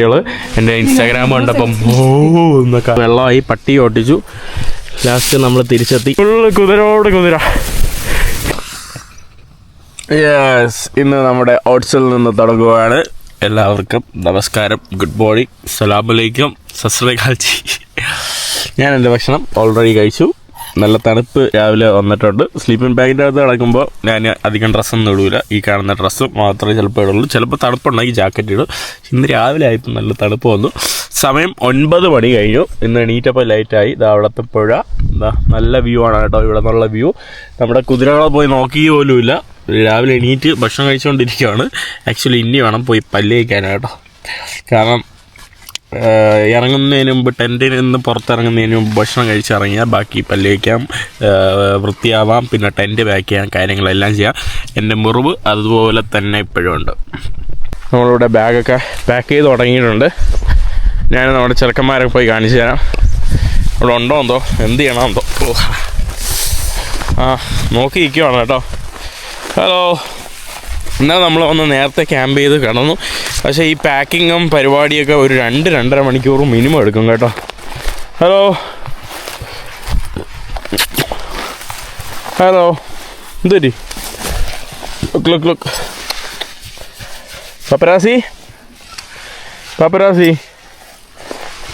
കുട്ടികൾ എന്റെ ഇൻസ്റ്റാഗ്രാം കണ്ടപ്പം ഓ എന്നൊക്കെ. വെള്ളമായി പട്ടി ഓട്ടിച്ചു ലാസ്റ്റ് നമ്മൾ തിരിച്ചെത്തി. ഫുള്ള് കുതിരോട് കുതിര. യെസ് ഇന്ന് നമ്മുടെ ഓട്സിൽ നിന്ന് തുടങ്ങുകയാണ് എല്ലാവർക്കും നമസ്കാരം. ഗുഡ് മോർണിംഗ് സലാമലൈക്കും സസ്രകാൽജി ഞാൻ എന്റെ ഭക്ഷണം ഓൾറെഡി കഴിച്ചു. നല്ല തണുപ്പ് രാവിലെ വന്നിട്ടുണ്ട്. സ്ലീപ്പിംഗ് ബാഗിന്റെ അകത്ത് കിടക്കുമ്പോൾ ഞാൻ അധികം ഡ്രസ്സൊന്നും ഇടൂല. ഈ കാണുന്ന ഡ്രസ്സ് മാത്രമേ ചിലപ്പോൾ ഇടുള്ളൂ. ചിലപ്പോൾ തണുപ്പുണ്ടെങ്കിൽ ജാക്കറ്റ് ഇടും. ഇന്ന് രാവിലെ ആയപ്പോൾ നല്ല തണുപ്പ് വന്നു. സമയം ഒൻപത് മണി കഴിഞ്ഞു. ഇന്ന് എണീറ്റപ്പോൾ ലൈറ്റായി ഇതാ അവിടുത്തെ പുഴ. എന്താ നല്ല വ്യൂ ആണ് കേട്ടോ. ഇവിടെ നിന്നുള്ള വ്യൂ നമ്മുടെ കുതിരകളെ പോയി നോക്കി പോലുമില്ല രാവിലെ എണീറ്റ് ഭക്ഷണം കഴിച്ചുകൊണ്ടിരിക്കുകയാണ് ആക്ച്വലി ഇനി വേണം പോയി പല്ല് കേട്ടോ. കാരണം ഇറങ്ങുന്നതിന് മുമ്പ് ടെന്റിൽ നിന്ന് പുറത്തിറങ്ങുന്നതിന് മുമ്പ് ഭക്ഷണം കഴിച്ചിറങ്ങിയാൽ ബാക്കി പല്ല് കഴിക്കാം വൃത്തിയാവാം പിന്നെ ടെന്റ് പാക്ക് ചെയ്യാം കാര്യങ്ങളെല്ലാം ചെയ്യാം. എന്റെ മുറിവ് അതുപോലെ തന്നെ ഇപ്പോഴും ഉണ്ട്. നമ്മളിവിടെ ബാഗൊക്കെ പാക്ക് ചെയ്ത് തുടങ്ങിയിട്ടുണ്ട്. ഞാൻ നമ്മുടെ ചെറുക്കന്മാരെ പോയി കാണിച്ചു തരാം. അവിടെ ഉണ്ടോ എന്തോ? എന്ത് ചെയ്യണം എന്തോ? ആ നോക്കി ഇരിക്കുവാണ് കേട്ടോ. ഹലോ. എന്നാൽ നമ്മൾ ഒന്ന് നേരത്തെ ക്യാമ്പ് ചെയ്ത് കിടന്നു. പക്ഷേ ഈ പാക്കിങ്ങും പരിപാടിയൊക്കെ ഒരു രണ്ട് രണ്ടര മണിക്കൂർ മിനിമം എടുക്കും കേട്ടോ. ഹലോ ഹലോ എന്തൊരു look look look paparazzi? Paparazzi?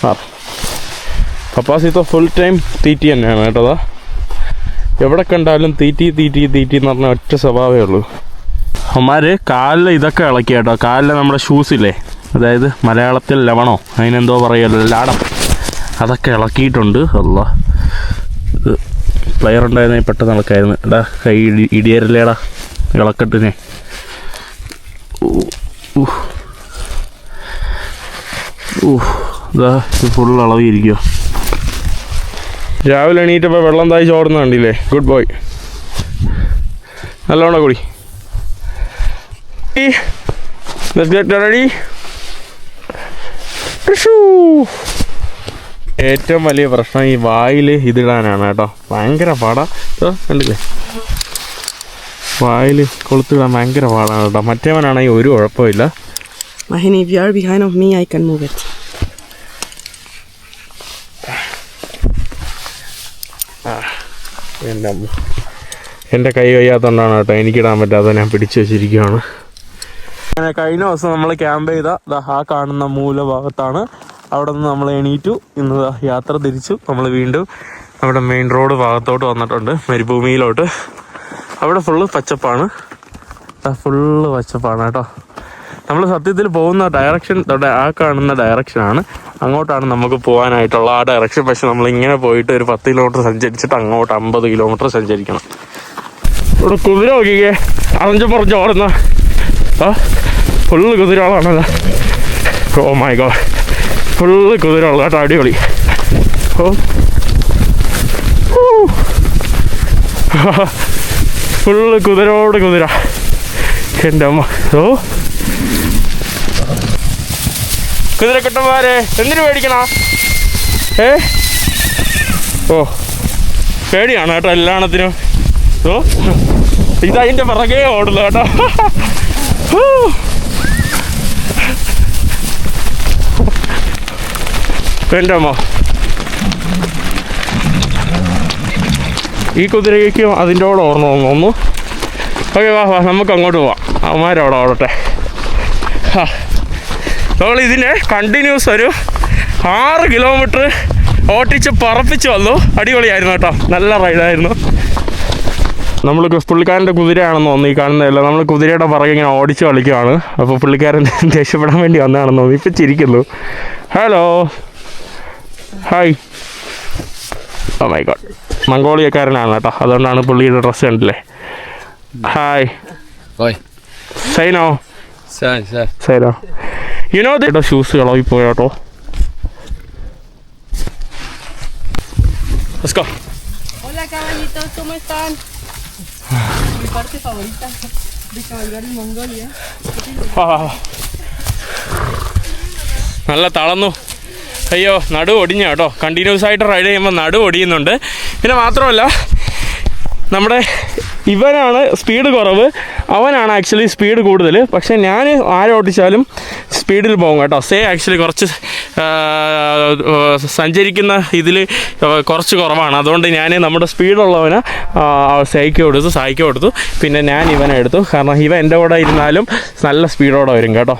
ആ. പപ്പാസി ഇപ്പോൾ ഫുൾ ടൈം തീറ്റി തന്നെയാണ് കേട്ടോ എവിടെ കണ്ടാലും തീറ്റി തീറ്റി തീറ്റി എന്ന് പറഞ്ഞ ഒറ്റ സ്വഭാവമേ ഉള്ളൂ. അവന്മാര് കാലിൽ ഇതൊക്കെ ഇളക്കി കേട്ടോ. കാലിൽ നമ്മുടെ ഇല്ലേ? അതായത് മലയാളത്തിൽ ലവണോ? അതിനെന്തോ പറയുമല്ലോ ലാടം. അതൊക്കെ ഇളക്കിയിട്ടുണ്ട്. അല്ല പ്ലെയർ ഉണ്ടായിരുന്നേ പെട്ടെന്ന് ഇളക്കായിരുന്നു. എടാ കൈ ഇടി ഇടിയരല്ലേടാ ഇളക്കട്ടിനെ. ഇതാ ഫുൾ ഇളവിയിരിക്കുക രാവിലെ എണീറ്റപ്പോൾ വെള്ളം തായി ചോടുന്ന കണ്ടില്ലേ? ഗുഡ് ബോയ് നല്ലോണം കുടി. Let's get ready. ഏറ്റവും വലിയ പ്രശ്നം ഈ വായിൽ ഇതിടാനാണ് കേട്ടോ. ഭയങ്കര പാടാ. കണ്ടില്ലേ? വായിൽ കൊളുത്തിടാൻ ഭയങ്കര പാടാണ് കേട്ടോ. മറ്റേവനാണെങ്കിൽ ഒരു കുഴപ്പമില്ല Mahini, if you are behind of me, I can move it. എന്റെ കൈ കഴിയാത്തതുകൊണ്ടാണ് കേട്ടോ എനിക്കിടാൻ പറ്റാതെ ഞാൻ പിടിച്ചു വെച്ചിരിക്കുകയാണ് കഴിഞ്ഞ ദിവസം നമ്മൾ ക്യാമ്പ് ചെയ്ത ആ കാണുന്ന മൂല ഭാഗത്താണ് അവിടെ നിന്ന് നമ്മൾ എണീറ്റു. ഇന്ന് യാത്ര തിരിച്ചു. നമ്മൾ വീണ്ടും നമ്മുടെ മെയിൻ റോഡ് ഭാഗത്തോട്ട് വന്നിട്ടുണ്ട് മരുഭൂമിയിലോട്ട്. അവിടെ ഫുള്ള് പച്ചപ്പാണ്. ഫുള്ള് പച്ചപ്പാണ് കേട്ടോ. നമ്മൾ സത്യത്തിൽ പോകുന്ന ഡയറക്ഷൻ ആ കാണുന്ന ഡയറക്ഷനാണ് അങ്ങോട്ടാണ് നമുക്ക് പോകാനായിട്ടുള്ള ആ ഡയറക്ഷൻ പക്ഷെ നമ്മൾ ഇങ്ങനെ പോയിട്ട് ഒരു പത്ത് കിലോമീറ്റർ സഞ്ചരിച്ചിട്ട് അങ്ങോട്ട് അമ്പത് കിലോമീറ്റർ സഞ്ചരിക്കണം. ഇവിടെ കുതിര നോക്കിക്കേ. അഞ്ചും പറഞ്ഞു ഓടുന്ന. ആ ഫുള്ള് കുതിരകളാണത് ഓ മൈ ഗോ ഫുള്ള് കുതിരകൾ കേട്ടോ അടിപൊളി. ഓ. ഫുള്ള് കുതിരോട് കുതിര. എന്റെ അമ്മ. ഓ. കുതിരക്കുട്ടന്മാരെ എന്തിനു പേടിക്കണ? ഏ? ഓ. പേടിയാണ് കേട്ടോ എല്ലാണത്തിനും. ഓ. ഇതതിന്റെ പിറകെ ഓടുന്നു കേട്ടോ. അമ്മ ഈ കുതിരയ്ക്കും അതിന്റെ കൂടെ ഓർമ്മ തോന്നുന്നു ഓക്കെ വാ വാ നമുക്ക് അങ്ങോട്ട് പോവാം. അവന്മാരവിടെ ഓടട്ടെ. ആ നമ്മൾ ഇതിനെ കണ്ടിന്യൂസ് ഒരു ആറ് കിലോമീറ്റർ ഓട്ടിച്ച് പറപ്പിച്ച് വന്നു. അടിപൊളിയായിരുന്നു കേട്ടോ. നല്ല റൈഡായിരുന്നു. നമ്മൾ പുള്ളിക്കാരന്റെ കുതിരയാണെന്ന് തോന്നുന്നു ഈ കാണുന്നതല്ല. നമ്മൾ കുതിരയുടെ പുറകെ ഇങ്ങനെ ഓടിച്ച് കളിക്കുകയാണ്. അപ്പോൾ പുള്ളിക്കാരൻ ദേഷ്യപ്പെടാൻ വേണ്ടി വന്നതാണെന്ന് തോന്നുന്നു. ഇപ്പം ചിരിക്കുന്നു. Hello. Hi oh my god മംഗോളിയക്കാരനാണ് കേട്ടോ അതുകൊണ്ടാണ് പുള്ളിയുടെ ഡ്രസ്സ് കണ്ടില്ലേ ഹായ്. സൈനോ. സൈനോ യുനോ ഇവിടെ ഷൂസ് ഇളവി പോയാട്ടോ Let's go. Hola, caballitos, ¿cómo están? Mi parte favorita de cabalgar en Mongolia. ആ. നല്ല തളർന്നു അയ്യോ നടു ഒടിഞ്ഞ കേട്ടോ. കണ്ടിന്യൂസ് ആയിട്ട് റൈഡ് ചെയ്യുമ്പോൾ നടു ഒടിയുന്നുണ്ട്. പിന്നെ മാത്രമല്ല നമ്മുടെ ഇവനാണ് സ്പീഡ് കുറവ്. അവനാണ് ആക്ച്വലി സ്പീഡ് കൂടുതൽ പക്ഷേ ഞാൻ ആരോട്ടിച്ചാലും സ്പീഡിൽ പോകും കേട്ടോ. സേ ആക്ച്വലി കുറച്ച് സഞ്ചരിക്കുന്ന ഇതിൽ കുറച്ച് കുറവാണ്. അതുകൊണ്ട് ഞാൻ നമ്മുടെ സ്പീഡുള്ളവന് സഹിക്കുക കൊടുത്തു സൈക്ക് കൊടുത്തു. പിന്നെ ഞാൻ ഇവനെ എടുത്തു. കാരണം ഇവൻ എന്റെ കൂടെ ഇരുന്നാലും നല്ല സ്പീഡോടെ വരും കേട്ടോ.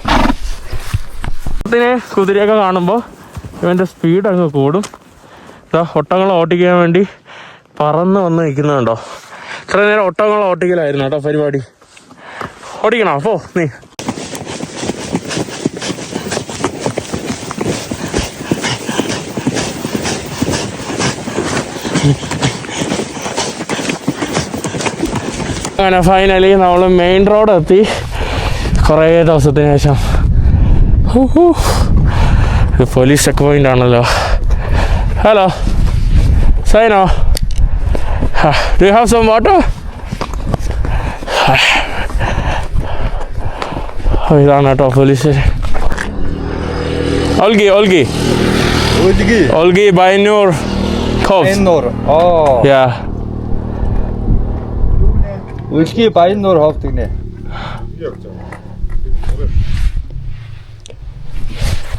കുതിരയൊക്കെ കാണുമ്പോൾ ഇവന്റെ സ്പീഡ് അങ്ങ് കൂടും. ഇതാ ഒട്ടങ്ങളെ ഓട്ടിക്കാൻ വേണ്ടി പറന്ന് വന്ന് നിൽക്കുന്നുണ്ടോ ഇത്ര നേരം ഒട്ടങ്ങളെ ഓട്ടിക്കലായിരുന്നു കേട്ടോ പരിപാടി. ഓടിക്കണോ? പോ നീ. അങ്ങനെ ഫൈനലി നമ്മൾ മെയിൻ റോഡ് എത്തി കുറേ ദിവസത്തിന് ശേഷം. ഹൂ, ഹൂ. ഇത് പോലീസ് ചെക്ക് പോയിന്റ് ആണല്ലോ ഹലോ സൈനോ ഡു ഹാവ് സം വാട്ടർ ഇതാണ് കേട്ടോ police station Ulgi Ulgi Ulgi. Ulgi Baynor corps Baynor. Aa. യാ Ulgi Baynor hoofdingen.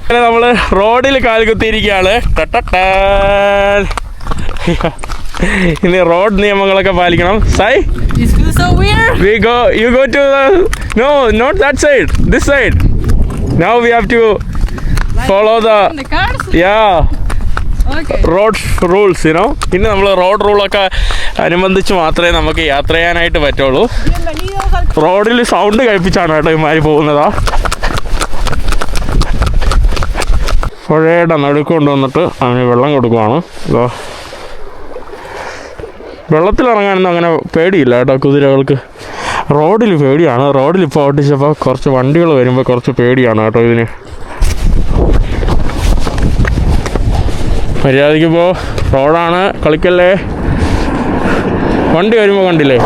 അങ്ങനെ നമ്മൾ റോഡിൽ കാൽ കുത്തിയിരിക്കുകയാണ്. ഇനി റോഡ് നിയമങ്ങളൊക്കെ പാലിക്കണം. സൈ. We go you go to no not that side this side now we have to follow the yeah. Road rules you know പിന്നെ നമ്മൾ റോഡ് റൂളൊക്കെ അനുബന്ധിച്ച് മാത്രമേ നമുക്ക് യാത്ര ചെയ്യാനായിട്ട് പറ്റുള്ളൂ. റോഡിൽ സൗണ്ട് കഴിപ്പിച്ചാണ് കേട്ടോ ഇമാരി പോകുന്നതാ. പുഴയുടെ നടുക്ക് കൊണ്ടുവന്നിട്ട് അവന് വെള്ളം കൊടുക്കുവാണ്. ഇതോ. വെള്ളത്തിലിറങ്ങാനൊന്നും അങ്ങനെ പേടിയില്ല കേട്ടോ കുതിരകൾക്ക്. റോഡിൽ പേടിയാണ്. റോഡിൽ ഇപ്പോൾ ഓട്ടിച്ചപ്പോൾ കുറച്ച് വണ്ടികൾ വരുമ്പോൾ കുറച്ച് പേടിയാണ് കേട്ടോ ഇതിന്. മര്യാദയ്ക്ക് ഇപ്പോൾ റോഡാണ്. കളിക്കല്ലേ? വണ്ടി വരുമ്പോൾ കണ്ടില്ലേ?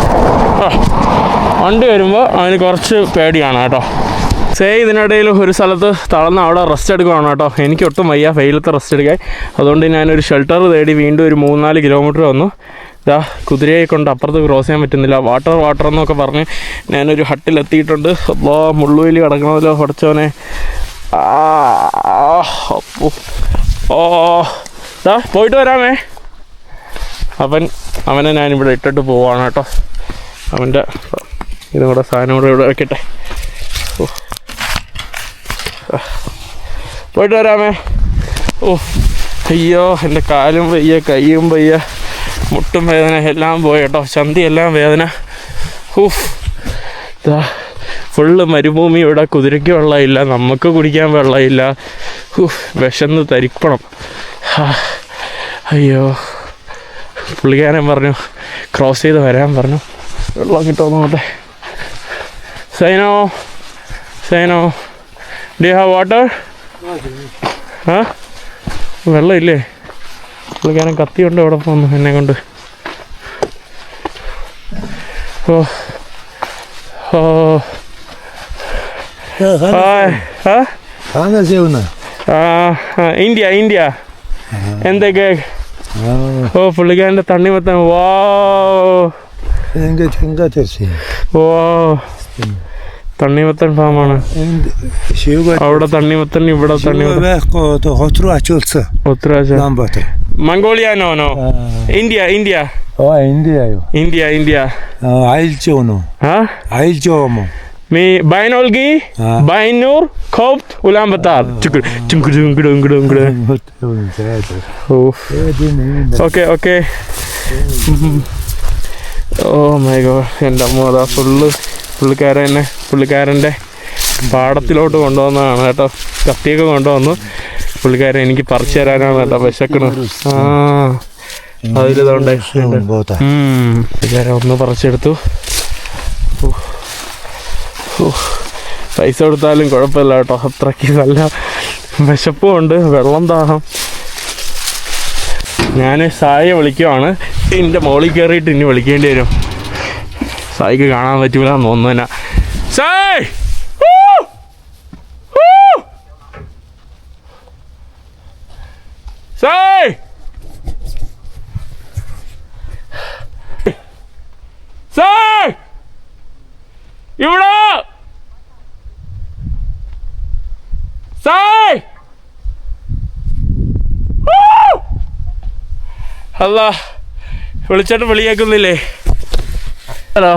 വണ്ടി വരുമ്പോൾ അവന് കുറച്ച് പേടിയാണ് കേട്ടോ. സേ ഇതിനിടയിൽ ഒരു സ്ഥലത്ത് തളർന്ന് അവിടെ റെസ്റ്റ് എടുക്കുവാണ് കേട്ടോ. എനിക്ക് ഒട്ടും വയ്യ വെയിലത്ത് റെസ്റ്റ് എടുക്കാൻ. അതുകൊണ്ട് ഞാനൊരു ഷെൽട്ടർ തേടി വീണ്ടും ഒരു മൂന്നാൽ കിലോമീറ്റർ വന്നു. ഇതാ കുതിരയെ കൊണ്ട് അപ്പുറത്ത് ക്രോസ് ചെയ്യാൻ പറ്റുന്നില്ല. വാട്ടർ വാട്ടർ എന്നൊക്കെ പറഞ്ഞ് ഞാനൊരു ഹട്ടിലെത്തിയിട്ടുണ്ട് അപ്പോൾ മുള്ളുവിൽ കിടക്കണമല്ലോ അപ്പോ. ഓ ദാ പോയിട്ട് വരാമേ. അവൻ അവനെ ഞാനിവിടെ ഇട്ടിട്ട് പോവാണ് കേട്ടോ. അവന്റെ ഇതും കൂടെ സാധനം കൂടെ ഇവിടെ വെക്കട്ടെ. പോയിട്ട് വരാമേ. ഓ അയ്യോ എന്റെ കാലും വയ്യ കൈയും വയ്യ മുട്ടും വേദന എല്ലാം പോയി കേട്ടോ. ചന്തി എല്ലാം വേദന ഊഫ് ഫുള്ള് മരുഭൂമി ഇവിടെ കുതിരയ്ക്ക് വെള്ളമില്ല നമുക്ക് കുടിക്കാൻ വെള്ളമില്ല. ഊഫ് വിശന്ന് തരിപ്പണം. അയ്യോ. പുള്ളിക്കാരൻ പറഞ്ഞു ക്രോസ് ചെയ്ത് വരാൻ പറഞ്ഞു. വെള്ളം കിട്ടുമോ നോട്ടെ സൈനോ സൈനോ. ഡി ഹാവ് വാട്ടർ ആ വെള്ളമില്ലേ? പുള്ളിക്കാരൻ കത്തിയുണ്ട് അവിടെ പോന്നു എന്നെ കൊണ്ട്. ഓ. ഓ. India India. എന്തൊക്കെ. ഓ പുള്ളിക്കാരന്റെ തണ്ണിമത്തൻ വാ. ഓ തണ്ണിമത്തൻ ഫാമാണ്. അവിടെ തണ്ണിമത്തൻ ഇവിടെ തണ്ണിമത്തൻ. ve kodu hotru açılsa. ഉത്തരാശ Lambatı. മംഗോളിയാനോ no India India. India India India. അയൽച്ചോനോ? ailce onu. ആ? Ailce o mu? മീ ബൈനോൾഗി ആ. Baynor Khovd Ulaanbaatar. ചുക്കുട് ചുങ്കുട് ചുങ്കുട് ചുങ്കുട് ചുങ്കുട് oh okay okay. Oh my god എന്റെ അമ്മ അതാ ഫുള്ള് പുള്ളിക്കാരൻ പുള്ളിക്കാരന്റെ പാടത്തിലോട്ട് കൊണ്ടുവന്നതാണ് കേട്ടോ. കത്തിയൊക്കെ കൊണ്ടുവന്നു. പുള്ളിക്കാരൻ എനിക്ക് പറിച്ചു തരാനാണ് കേട്ടോ വിശക്കണ് ആ അതിലിതുകൊണ്ട്. പുള്ളിക്കാരൻ ഒന്ന് പറിച്ചെടുത്തു. പൈസ കൊടുത്താലും കുഴപ്പമില്ല കേട്ടോ. അത്രയ്ക്ക് നല്ല വിശപ്പും ഉണ്ട് വെള്ളം ദാഹം. ഞാൻ സായിയെ വിളിക്കുവാണ്. എന്റെ മോളിൽ കയറിയിട്ട് ഇനി വിളിക്കേണ്ടി വരും. സായിക്ക് കാണാൻ പറ്റൂല എന്ന് Say! Woo! Woo! Say! Say! ഇവിടെ Say! അല്ല വിളിച്ചിട്ട് വിളിയേക്കുന്നില്ലേ ഹലോ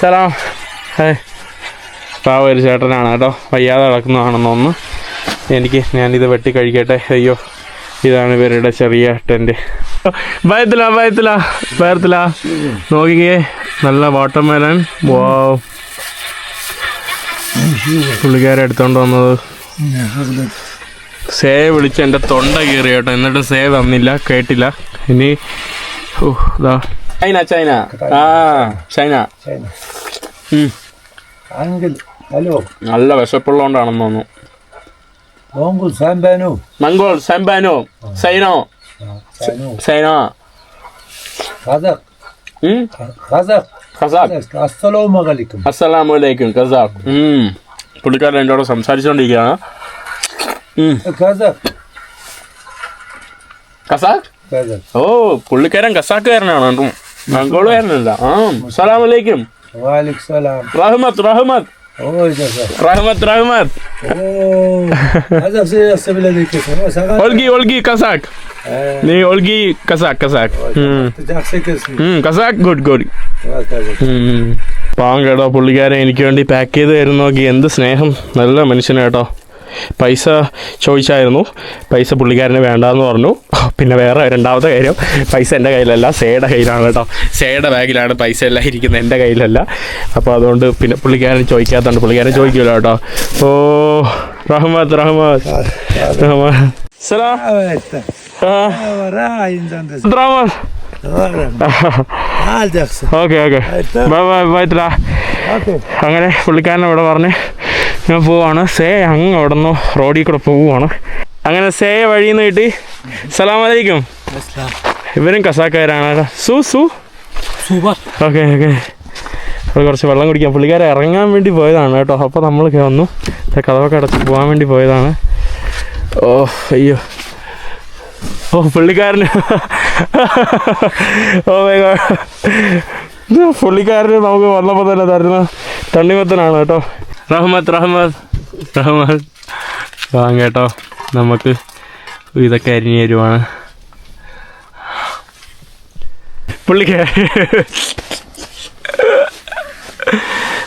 സലാം ഹേ പാവ ഒരു ചേട്ടനാണ് കേട്ടോ. വയ്യാതെ കിടക്കുന്നതാണെന്ന് തോന്നുന്നു. എനിക്ക് ഞാനിത് വെട്ടി കഴിക്കട്ടെ. അയ്യോ ഇതാണ് ഇവരുടെ ചെറിയ ടെന്റ് ഭയത്തില ഭയത്തില ഭയത്തില. നോക്കിക്കേ നല്ല വാട്ടർമെലൻ വോ പുള്ളിക്കാരെ എടുത്തോണ്ട് വന്നത്. സേ വിളിച്ച് എന്റെ തൊണ്ട കീറി കേട്ടോ. എന്നിട്ട് സേ തന്നില്ല കേട്ടില്ല. ഇനി ഓ ഇതാ ചൈന ചൈന. ആ ചൈന. Hello. നല്ല വിശപ്പുള്ളതുകൊണ്ടാണെന്ന് തോന്നുന്നു. Mongol Sambano. മംഗോൾ സാമ്പാനോ സൈനോ. സൈനോ. ഖസാഖ്. Assalamu alaikum. അസ്സലാമലൈക്കും ഖസാഖ്. ഉം. പുള്ളിക്കാരൻ എന്റെ കൂടെ സംസാരിച്ചുകൊണ്ടിരിക്കുകയാണ്. ഖസാഖ്. ഓ പുള്ളിക്കാരൻ കേട്ടോ മംഗോളുകാരനല്ല. ആ അസ്സലാമലൈക്കും. റഹ്മത്ത് റഹ്മത്ത് Oh. റഹ്മത്ത് റഹ്മത്ത് Oh. ഒൽഗി ഒൽഗി ഖസാഖ് നീ ഒൽഗി ഖസാഖ് ഖസാഖ് ഉം Jackse kesmi. ഉം ഖസാഖ് ഗുഡ് ഗുഡ് Kazakh. ഉം. പാവം കേട്ടോ പുള്ളിക്കാരൻ എനിക്ക് വേണ്ടി പാക്ക് ചെയ്ത് തരുന്നു. നോക്കി എന്ത് സ്നേഹം. നല്ല മനുഷ്യനാട്ടോ കേട്ടോ. പൈസ ചോദിച്ചായിരുന്നു. പൈസ പുള്ളിക്കാരന് വേണ്ടാന്ന് പറഞ്ഞു. പിന്നെ വേറെ രണ്ടാമത്തെ കാര്യം പൈസ എന്റെ കയ്യിലല്ല സേയുടെ കയ്യിലാണ് കേട്ടോ. സേയുടെ ബാഗിലാണ് പൈസ എല്ലാം ഇരിക്കുന്നത് എന്റെ കയ്യിലല്ല. അപ്പോൾ അതുകൊണ്ട് പിന്നെ പുള്ളിക്കാരൻ ചോദിക്കാത്തതുകൊണ്ട് പുള്ളിക്കാരൻ ചോദിക്കില്ല കേട്ടോ. ഓ റഹ്മത്ത് റഹ്മത്ത്. റഹ്മത്ത്. സലാം. Rahmat. Okay okay. Bye bye bye. അങ്ങനെ പുള്ളിക്കാരനെ ഇവിടെ പറഞ്ഞ് ഞാൻ പോവാണ്. സേ അങ്ങ് അവിടെ നിന്ന് റോഡിൽ കൂടെ പോവുകയാണ് അങ്ങനെ സേ വഴിയിൽ നിന്ന് കിട്ടി. സലാമലൈക്കും. ഇവരും കസാക്കാരാണ്. സു സു. Super okay okay. അപ്പോൾ കുറച്ച് വെള്ളം കുടിക്കാം. പുള്ളിക്കാരെ ഇറങ്ങാൻ വേണ്ടി പോയതാണ് കേട്ടോ. അപ്പോൾ നമ്മൾ വന്നു. കഥവൊക്കെ അടച്ച് പോകാൻ വേണ്ടി പോയതാണ്. ഓ അയ്യോ. ഓ പുള്ളിക്കാരന്. ഓ. ഇത് പുള്ളിക്കാരന് നമുക്ക് വന്നപ്പോൾ തന്നെ തരുന്ന തണ്ണിമത്തനാണ് കേട്ടോ. റഹ്മത്ത് റഹ്മത്ത് റഹ്മത്ത്. വാങ്ങ കേട്ടോ. നമുക്ക് ഇതൊക്കെ അരിഞ്ഞു തരുവാണ്. പുള്ളിക്കാരൻ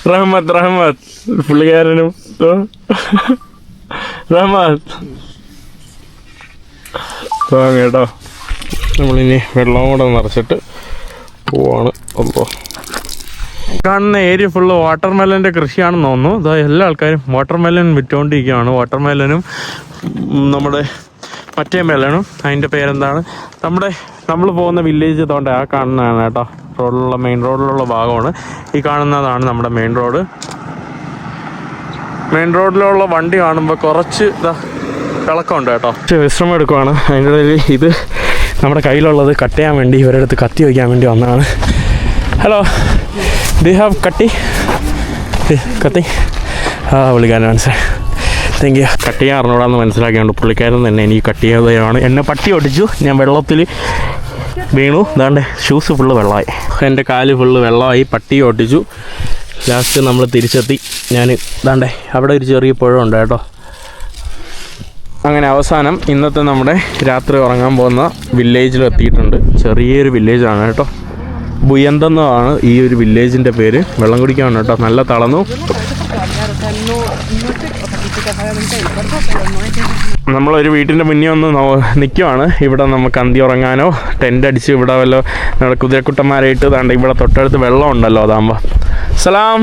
റഹ്മത്ത് റഹ്മത്ത്. പുള്ളിക്കാരനും റഹ്മത് റഹ്മത്ത്. പോകാം കേട്ടോ. നമ്മളിനി വെള്ളം കൂടെ നിറച്ചിട്ട് പോവാണ്. അല്ലോ കാണുന്ന ഏരിയ ഫുള്ള് വാട്ടർമെലന്റെ കൃഷിയാണെന്ന് തോന്നുന്നു. ഇതാ എല്ലാ ആൾക്കാരും വാട്ടർമെലൻ വിറ്റുകൊണ്ടിരിക്കുകയാണ് വാട്ടർമെലനും നമ്മുടെ മറ്റേ മെലനും അതിന്റെ പേരെന്താണ്? നമ്മുടെ നമ്മൾ പോകുന്ന വില്ലേജ് തോണ്ട ആ കാണുന്നതാണ് കേട്ടോ. റോഡിലുള്ള മെയിൻ റോഡിലുള്ള ഭാഗമാണ്. ഈ കാണുന്നതാണ് നമ്മുടെ മെയിൻ റോഡ് മെയിൻ റോഡിലുള്ള വണ്ടി കാണുമ്പോൾ കുറച്ച് ഇതാ തിളക്കമുണ്ട് കേട്ടോ. വിശ്രമം എടുക്കുവാണ്. അതിന്റെ ഇടയിൽ ഇത് നമ്മുടെ കയ്യിലുള്ളത് കട്ട് ചെയ്യാൻ വേണ്ടി ഇവരുടെ അടുത്ത് കത്തി വയ്ക്കാൻ വേണ്ടി വന്നതാണ്. ഹലോ ഡി ഹാവ് കട്ടി കത്തി ആ പുള്ളിക്കാരൻ മനസ്സിലായി താങ്ക് യു കട്ട് ചെയ്യാൻ അറിഞ്ഞൂടാന്ന് മനസ്സിലാക്കിയുണ്ട് പുള്ളിക്കാരൻ തന്നെ എനിക്ക് കട്ട് ചെയ്തതാണ് എന്നെ പട്ടി ഒട്ടിച്ചു ഞാൻ വെള്ളത്തിൽ വീണു. ഇതാണ്ട് ഷൂസ് ഫുള്ള് വെള്ളമായി. എന്റെ കാൽ ഫുള്ള് വെള്ളമായി. പട്ടി ഒട്ടിച്ചു ലാസ്റ്റ് നമ്മൾ തിരിച്ചെത്തി. ഞാൻ ഇതാണ്ടേ അവിടെ ഒരു ചെറിയ പുഴ ഉണ്ട് കേട്ടോ. അങ്ങനെ അവസാനം ഇന്നത്തെ നമ്മുടെ രാത്രി ഉറങ്ങാൻ പോകുന്ന വില്ലേജിൽ എത്തിയിട്ടുണ്ട്. ചെറിയൊരു വില്ലേജാണ് കേട്ടോ. ബുയന്തെന്നാണ് ഈ ഒരു വില്ലേജിന്റെ പേര്. വെള്ളം കുടിക്കാണ് കേട്ടോ. നല്ല തളന്നു നമ്മളൊരു വീട്ടിന്റെ മുന്നേ ഒന്ന് നിൽക്കുവാണ് ഇവിടെ നമുക്ക് അന്തി ഉറങ്ങാനോ ടെന്റ് അടിച്ച് ഇവിടെ വല്ല നമ്മുടെ കുതിരക്കുട്ടന്മാരായിട്ട് താണ്ട് ഇവിടെ തൊട്ടടുത്ത് വെള്ളം ഉണ്ടല്ലോ അതാകുമ്പോൾ സലാം.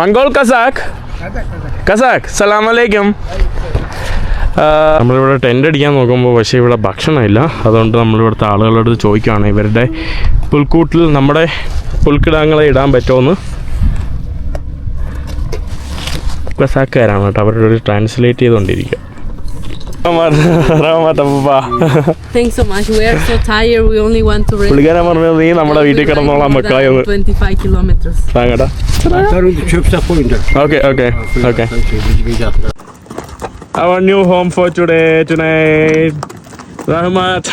മംഗോൾ കസാഖ് കസാഖ് സലാം അലൈക്കും നമ്മളിവിടെ ടെന്റ് അടിക്കാൻ നോക്കുമ്പോൾ പക്ഷേ ഇവിടെ ഭക്ഷണമില്ല. അതുകൊണ്ട് നമ്മളിവിടുത്തെ ആളുകളുടെ അടുത്ത് ചോദിക്കുകയാണ് ഇവരുടെ പുൽക്കൂട്ടിൽ നമ്മുടെ പുൽക്കിടാങ്ങളെ ഇടാൻ പറ്റുമെന്ന്? കസാക്കാരാണ് കേട്ടോ അവരുടെ ഒരു ട്രാൻസ്ലേറ്റ് ചെയ്തുകൊണ്ടിരിക്കുക Thanks so much. We are so tired. We only want to rest. പുള്ളിക്കാരൻ പറഞ്ഞത് നീ നമ്മുടെ വീട്ടിൽ കിടന്നോളാം മക്കളെ ഒന്ന് 25 kilometers. താങ്കട്ടാ okay okay okay Our new home for today tonight. Rahmat.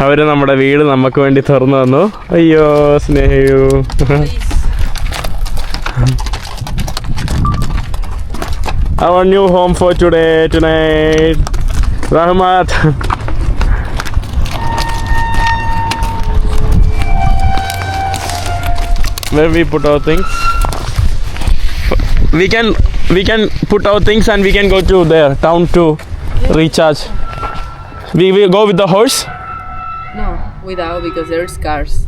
അവർ നമ്മുടെ വീട് നമുക്ക് വേണ്ടി തുറന്നു തന്നു അയ്യോ സ്നേഹയു our new home for today tonight. Rahmat. Where we put our things? We can we can put our things and we can go to the town to recharge. We will go with the horse. No, without because there's cars.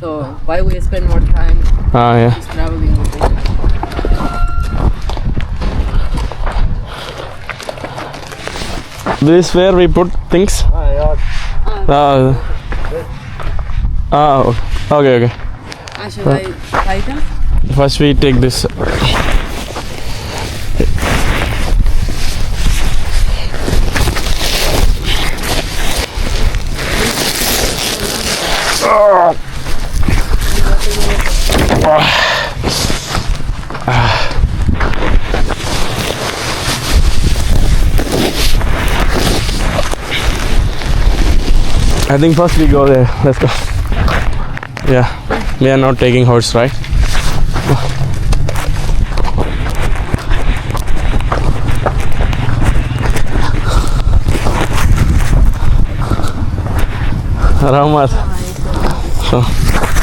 So why we spend more time Ah yeah. just traveling with it? This where we put things. Ah. yeah. Ah. Okay okay. Ah, should I hide them? First we take this. I think first we go there. Let's go. Yeah, we are not taking horse, right? Rahmat. So.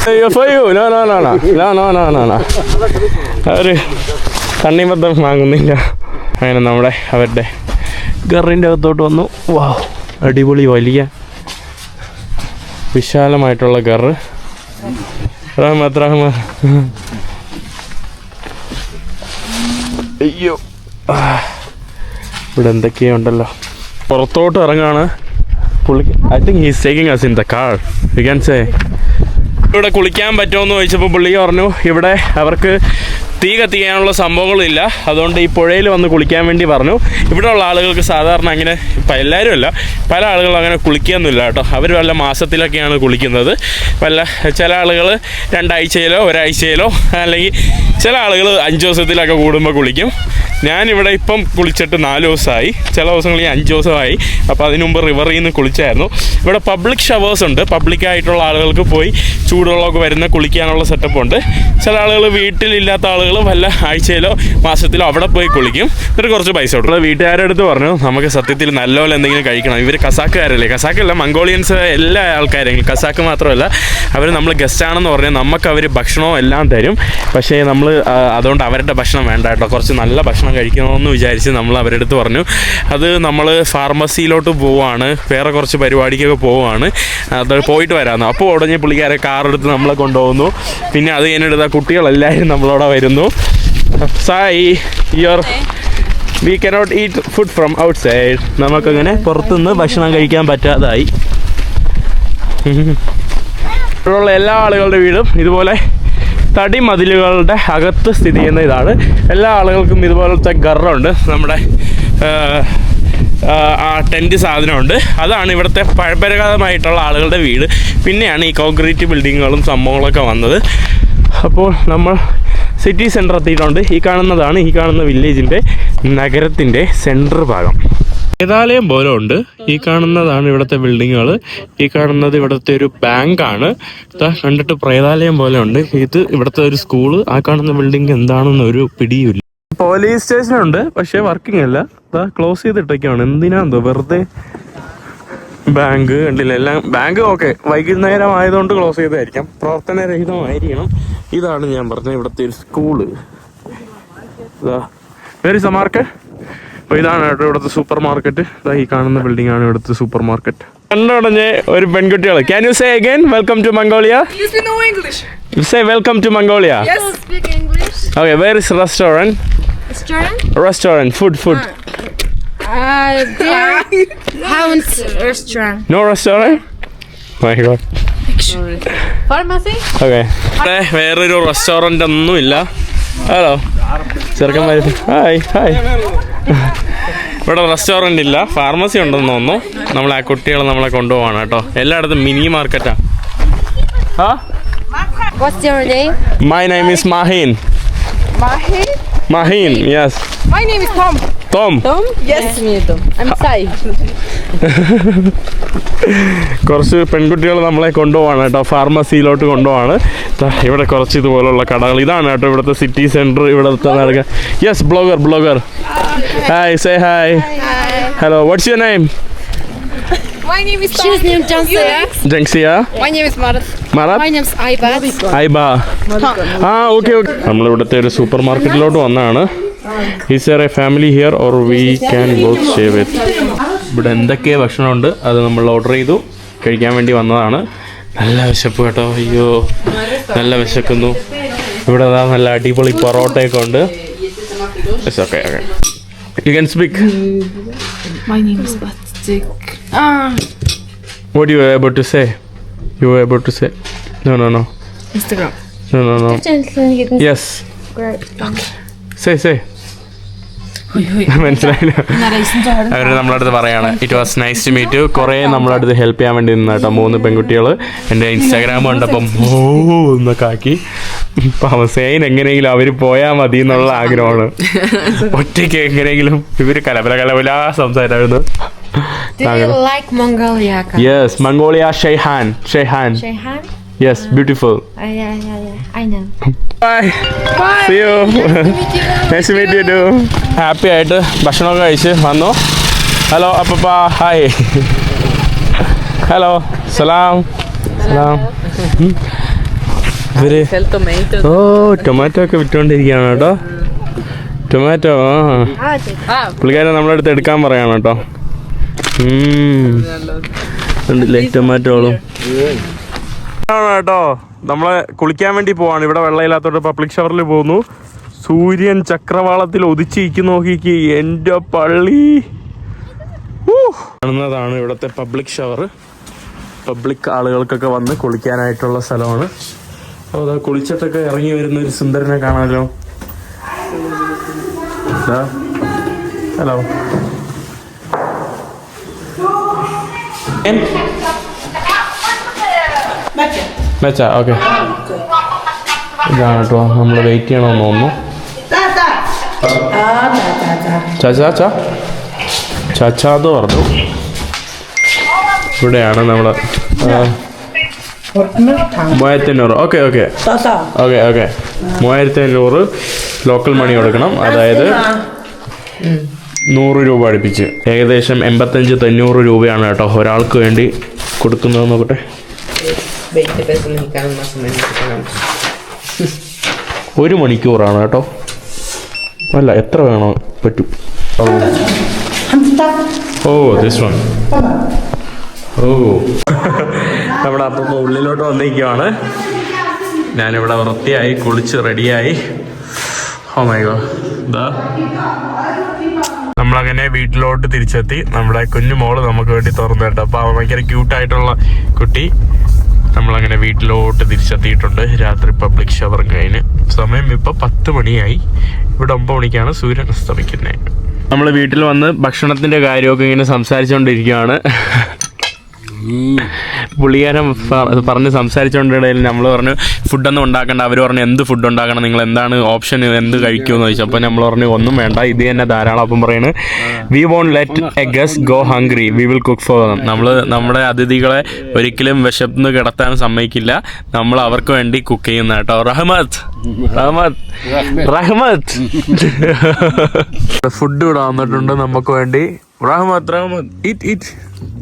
Hey, for you. No, no, no, no. No, no, no, no, no. അവർ തണ്ണിമത്തം വാങ്ങുന്നില്ല അങ്ങനെ നമ്മുടെ അവരുടെ ഗറിന്റെ അകത്തോട്ട് വന്നു വാ അടിപൊളി വലിയ വിശാലമായിട്ടുള്ള ഗർ റഹ്മത്ത് റഹ്മത്ത് അയ്യോ. ഇവിടെ എന്തൊക്കെയോ ഉണ്ടല്ലോ. പുറത്തോട്ട് ഇറങ്ങാണ്. പുള്ളി I think he's taking us in the car you can say ഇവിടെ കുളിക്കാൻ പറ്റുമെന്ന് ചോദിച്ചപ്പോൾ പുള്ളി പറഞ്ഞു ഇവിടെ അവർക്ക് തീ കത്തിക്കാനുള്ള സംഭവങ്ങളില്ല. അതുകൊണ്ട് ഈ പുഴയിൽ വന്ന് കുളിക്കാൻ വേണ്ടി പറഞ്ഞു. ഇവിടെയുള്ള ആളുകൾക്ക് സാധാരണ അങ്ങനെ ഇപ്പം എല്ലാവരും അല്ല പല ആളുകളും അങ്ങനെ കുളിക്കുകയൊന്നുമില്ല കേട്ടോ. അവർ വല്ല മാസത്തിലൊക്കെയാണ് കുളിക്കുന്നത്. വല്ല ചില ആളുകൾ രണ്ടാഴ്ചയിലോ ഒരാഴ്ചയിലോ അല്ലെങ്കിൽ ചില ആളുകൾ അഞ്ച് ദിവസത്തിലൊക്കെ കൂടുമ്പോൾ കുളിക്കും. ഞാനിവിടെ ഇപ്പം കുളിച്ചിട്ട് നാല് ദിവസമായി. ചില ദിവസങ്ങളിൽ അഞ്ച് ദിവസമായി. അപ്പോൾ അതിനു മുമ്പ് റിവറിൽ നിന്ന് കുളിച്ചായിരുന്നു. ഇവിടെ പബ്ലിക് ഷവേഴ്സ് ഉണ്ട്. പബ്ലിക്കായിട്ടുള്ള ആളുകൾക്ക് പോയി ചൂടുവെള്ളമൊക്കെ വരുന്ന കുളിക്കാനുള്ള സെറ്റപ്പ് ഉണ്ട്. ചില ആളുകൾ വീട്ടിലില്ലാത്ത ആളുകൾ വല്ല ആഴ്ചയിലോ മാസത്തിലോ അവിടെ പോയി കുളിക്കും. എന്നിട്ട് കുറച്ച് പൈസ കൊടുക്കും. വീട്ടുകാരുടെ അടുത്ത് പറഞ്ഞു നമുക്ക് സത്യത്തിൽ നല്ലപോലെ എന്തെങ്കിലും കഴിക്കണം. ഇവർ കസാക്കുകാരല്ലേ? കസാക്കല്ല മംഗോളിയൻസ് എല്ലാ ആൾക്കാരെങ്കിലും. കസാക്ക് മാത്രമല്ല അവർ നമ്മൾ ഗസ്റ്റ് ആണെന്ന് പറഞ്ഞാൽ നമുക്ക് അവർ ഭക്ഷണവും എല്ലാം തരും. പക്ഷേ നമ്മൾ അതുകൊണ്ട് അവരുടെ ഭക്ഷണം വേണ്ട കേട്ടോ. കുറച്ച് നല്ല ഭക്ഷണം കഴിക്കണമെന്ന് വിചാരിച്ച് നമ്മൾ അവരുടെ അടുത്ത് പറഞ്ഞു. അത് നമ്മൾ ഫാർമസിയിലോട്ട് പോവാണ്. വേറെ കുറച്ച് പരിപാടിക്കൊക്കെ പോവുകയാണ് അത് പോയിട്ട് വരാമെന്ന്. അപ്പോൾ ഉടനെ പുള്ളിക്കാരെ കാറെടുത്ത് നമ്മളെ കൊണ്ടുപോകുന്നു. പിന്നെ അത് കഴിഞ്ഞിട്ട് കുട്ടികളെല്ലാവരും നമ്മളവിടെ വരുന്നു. Sai your we cannot eat food from outside നമുക്കങ്ങനെ പുറത്തുനിന്ന് ഭക്ഷണം കഴിക്കാൻ പറ്റാതായി. ഇവിടെയുള്ള എല്ലാ ആളുകളുടെ വീടും ഇതുപോലെ തടി മതിലുകളുടെ അകത്ത് സ്ഥിതി ചെയ്യുന്ന ഇതാണ് എല്ലാ ആളുകൾക്കും ഇതുപോലത്തെ ഗറുണ്ട് നമ്മുടെ ആ, ടെന്റ് സാധനമുണ്ട്. അതാണ് ഇവിടുത്തെ പരമ്പരാഗതമായിട്ടുള്ള ആളുകളുടെ വീട്. പിന്നെയാണ് ഈ കോൺക്രീറ്റ് ബിൽഡിങ്ങുകളും സംഭവങ്ങളൊക്കെ വന്നത്. അപ്പോൾ നമ്മൾ സിറ്റി സെന്റർ എത്തിയിട്ടുണ്ട്. ഈ കാണുന്നതാണ് ഈ കാണുന്ന വില്ലേജിന്റെ നഗരത്തിന്റെ സെന്റർ ഭാഗം. വേദാലയം പോലെ ഉണ്ട്. ഈ കാണുന്നതാണ് ഇവിടുത്തെ ബിൽഡിങ്ങുകൾ ഈ കാണുന്നത് ഇവിടുത്തെ ഒരു ബാങ്കാണ്. ആണ് കണ്ടിട്ട് പ്രേതാലയം പോലെ ഉണ്ട്. ഇത് ഇവിടുത്തെ ഒരു സ്കൂൾ. ആ കാണുന്ന ബിൽഡിംഗ് എന്താണെന്ന് ഒരു പിടിയുമില്ല പോലീസ് സ്റ്റേഷൻ ഉണ്ട് പക്ഷേ വർക്കിംഗ് അല്ല. ക്ലോസ് ചെയ്തിട്ടൊക്കെയാണ് എന്തിനാന്തോ വെറുതെ ബാങ്ക് കണ്ടില്ല. എല്ലാം ബാങ്ക് ഓക്കെ. വൈകുന്നേരം ആയതുകൊണ്ട് ക്ലോസ് ചെയ്തായിരിക്കാം പ്രവർത്തനരഹിതമായിരിക്കണം. ഇതാണ് ഞാൻ പറഞ്ഞത് ഇവിടുത്തെ ഒരു സ്കൂൾ. വെരി മാർക്കറ്റ് അപ്പോൾ ഇതാണ് കേട്ടോ ഇവിടുത്തെ സൂപ്പർ മാർക്കറ്റ് ഇതാ ഈ കാണുന്ന ബിൽഡിംഗ് ആണ് ഇവിടുത്തെ സൂപ്പർ മാർക്കറ്റ് കണ്ടടഞ്ഞ് ഒരു പെൺകുട്ടികൾ can you say again welcome to Mongolia no. You say welcome to Mongolia. Okay where is restaurant Restaurant? Restaurant food food Uh, there haven't restaurant. No restaurant my god Pharmacy? Okay വേറൊരു restaurant ഒന്നും ഇല്ല hello ചെറുക്കന്മാർ hi hi. ഇവിടെ restaurant ഇല്ല. Pharmacy ഉണ്ടെന്ന് തോന്നുന്നു. നമ്മളെ ആ കുട്ടികൾ നമ്മളെ കൊണ്ടുപോവാണ് കേട്ടോ. എല്ലായിടത്തും മിനി മാർക്കറ്റാ ആ. What's your name? My name is Mahin Mahin. yes. My name is Tom. Tom. Tom? Yes. I'm Sai. കുറച്ച് പെൺകുട്ടികൾ നമ്മളെ കൊണ്ടുപോവാണ് കേട്ടോ ഫാർമസിയിലോട്ട് കൊണ്ടുപോവാണ് ദാ ഇവിടെ കുറച്ച് ഇതുപോലുള്ള കടകൾ ഇതാണ് കേട്ടോ ഇവിടുത്തെ സിറ്റി സെന്റർ ഇവിടുത്തെ നടക്കുക yes blogger blogger hi say hi hello what's your name My name is Tom. She's named Jansia. ജംഗ്സിയ My name is Marat. Marat My name name's Aibat. ഐബ ആ ഓക്കെ ഓക്കെ നമ്മളിവിടുത്തെ ഒരു സൂപ്പർ മാർക്കറ്റിലോട്ട് വന്നാണ് is A family here or we can both share it ഇവിടെ എന്തൊക്കെ ഭക്ഷണമുണ്ട്? അത് നമ്മൾ order ചെയ്തു. കഴിക്കാൻ വേണ്ടി വന്നതാണ്. നല്ല വിശപ്പ് കേട്ടോ. അയ്യോ. നല്ല വിശക്കുന്നു. ഇവിടെ അതാ നല്ല അടിപൊളി പൊറോട്ടയൊക്കെ ഉണ്ട്. Okay okay you can speak My name is Batik. Ah, were about to say? You were about to say? No, no, no. Instagram. No, no no no yes say say മനസ്സിലായില്ല. അവർ നമ്മളടുത്ത് പറയാണ്. It was nice to meet കുറേ നമ്മളടുത്ത് help ചെയ്യാൻ വേണ്ടി നിന്ന കേട്ടോ മൂന്ന് പെൺകുട്ടികൾ എന്റെ ഇൻസ്റ്റാഗ്രാം കണ്ടപ്പം ഓ എന്നൊക്കെ ആക്കി. പാവം സെയിൻ എങ്ങനെയെങ്കിലും അവർ പോയാൽ മതി എന്നുള്ള ആഗ്രഹമാണ്. ഒറ്റയ്ക്ക് എങ്ങനെയെങ്കിലും ഇവർ കലപല കലപല സംസാരമായിരുന്നു Do you like Mongolia? Yes Mongolia Shehan Shehan Shehan? Yes beautiful Oh yeah, yeah, yeah. I know. Bye See you. Nice to meet you. Too. Happy ആയിട്ട് ഭക്ഷണമൊക്കെ കഴിച്ച് വന്നു. ഹലോ അപ്പപ്പ. ഹായ് ഹലോ സലാം സലാം. ഇവർ ഓ ടൊമാറ്റോ ഒക്കെ വിറ്റുകൊണ്ടിരിക്കുകയാണ് കേട്ടോ. ടൊമാറ്റോ ആ. പുള്ളിക്കാരൻ നമ്മളെ അടുത്ത് എടുക്കാൻ പറയാണ് കേട്ടോ. ടൊമാറ്റോളും കേട്ടോ നമ്മളെ കുളിക്കാൻ വേണ്ടി പോവാണ്. ഇവിടെ വെള്ളമില്ലാത്തോണ്ട് പബ്ലിക് ഷവറിൽ പോകുന്നു. സൂര്യൻ ചക്രവാളത്തിൽ ഒതിച്ചിരിക്കുന്നു നോക്കിക്ക്. എന്റെ പള്ളി. കാണുന്നതാണ് ഇവിടുത്തെ പബ്ലിക് ഷവർ പബ്ലിക് ആളുകൾക്കൊക്കെ വന്ന് കുളിക്കാനായിട്ടുള്ള സ്ഥലമാണ്. അപ്പോൾ അതാ കുളിച്ചിട്ടൊക്കെ ഇറങ്ങി വരുന്ന ഒരു സുന്ദരനെ കാണാമല്ലോ ഹലോ മെച്ചാ ഓക്കെ ഇതാണ് കേട്ടോ നമ്മൾ വെയിറ്റ് ചെയ്യണമെന്ന് തോന്നുന്നു. ചാച്ചാ ചാ. ചാച്ചാന്ന് പറഞ്ഞു. ഇവിടെയാണ് നമ്മൾ മൂവായിരത്തി അഞ്ഞൂറ് ഓക്കെ ഓക്കെ ഓക്കെ ഓക്കെ മൂവായിരത്തി അഞ്ഞൂറ് ലോക്കൽ മണി കൊടുക്കണം. അതായത് നൂറ് രൂപ അടുപ്പിച്ച്. ഏകദേശം എൺപത്തഞ്ച് തൊണ്ണൂറ് രൂപയാണ് കേട്ടോ ഒരാൾക്ക് വേണ്ടി കൊടുക്കുന്നത് നോക്കട്ടെ. 20 pesos mexicanos más o menos ഒരു മണിക്കൂറാണ് കേട്ടോ. അല്ല എത്ര വേണോ പറ്റും? ഓ ദിസ് വൺ ഓ. നമ്മുടെ അപ്പം ഉള്ളിലോട്ട് വന്നിരിക്കുവാണ്. ഞാനിവിടെ വൃത്തിയായി കുളിച്ച് റെഡിയായി ഓ മൈ ഗോ ഇതാ നമ്മളങ്ങനെ വീട്ടിലോട്ട് തിരിച്ചെത്തി. നമ്മുടെ കുഞ്ഞു മോൾ നമുക്ക് വേണ്ടി തുറന്നു കേട്ടോ. അപ്പോൾ ഭയങ്കര ക്യൂട്ടായിട്ടുള്ള കുട്ടി. നമ്മളങ്ങനെ വീട്ടിലോട്ട് തിരിച്ചെത്തിയിട്ടുണ്ട്. രാത്രി പബ്ലിക് ഷവർ കഴിഞ്ഞ്. സമയം ഇപ്പോൾ പത്ത് മണിയായി. ഇവിടെ ഒമ്പത് മണിക്കാണ് സൂര്യൻ അസ്തമിക്കുന്നത് നമ്മൾ വീട്ടിൽ വന്ന് ഭക്ഷണത്തിന്റെ കാര്യമൊക്കെ ഇങ്ങനെ സംസാരിച്ചുകൊണ്ടിരിക്കുകയാണ് പുള്ളിക്കാരൻ പറഞ്ഞ് സംസാരിച്ചുകൊണ്ടിടയിൽ നമ്മൾ പറഞ്ഞു ഫുഡൊന്നും ഉണ്ടാക്കണ്ട. അവർ പറഞ്ഞു എന്ത് ഫുഡ് ഉണ്ടാക്കണം? നിങ്ങൾ എന്താണ് ഓപ്ഷൻ? എന്ത് കഴിക്കുമെന്ന് ചോദിച്ചു. അപ്പോൾ നമ്മൾ പറഞ്ഞു ഒന്നും വേണ്ട. ഇത് തന്നെ ധാരാളം അപ്പം പറയുന്നത് we won't let a guest go hungry we will cook for them നമ്മൾ നമ്മുടെ അതിഥികളെ ഒരിക്കലും വിശപ്പെന്ന് കിടത്താൻ സമ്മതിക്കില്ല. നമ്മൾ അവർക്ക് വേണ്ടി കുക്ക് ചെയ്യുന്ന കേട്ടോ. റഹ്മത്ത്. റഹ്മത്ത്. റഹ്മത്ത്. ഫുഡ് ഇവിടെ വന്നിട്ടുണ്ട്. നമുക്ക് വേണ്ടി റഹ്മത്ത് റഹ്മത്ത്. ഇറ്റ് ഇറ്റ്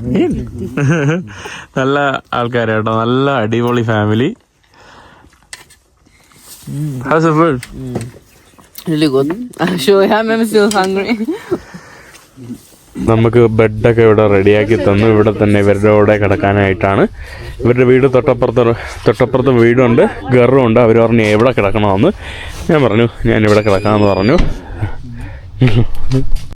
നല്ല ആൾക്കാരാ കേട്ടോ. നല്ല അടിപൊളി family house food Really good. I'm sure I'm I'm still hungry. നമുക്ക് ബെഡൊക്കെ ഇവിടെ റെഡിയാക്കി തന്നു. ഇവിടെ തന്നെ ഇവരുടെ കൂടെ കിടക്കാനായിട്ടാണ്. ഇവരുടെ വീട് തൊട്ടപ്പുറത്ത് തൊട്ടപ്പുറത്ത് വീടുണ്ട്. ഗറുണ്ട് അവർ പറഞ്ഞു എവിടെ കിടക്കണമെന്ന്? ഞാൻ പറഞ്ഞു ഞാൻ ഇവിടെ കിടക്കാമെന്ന് പറഞ്ഞു.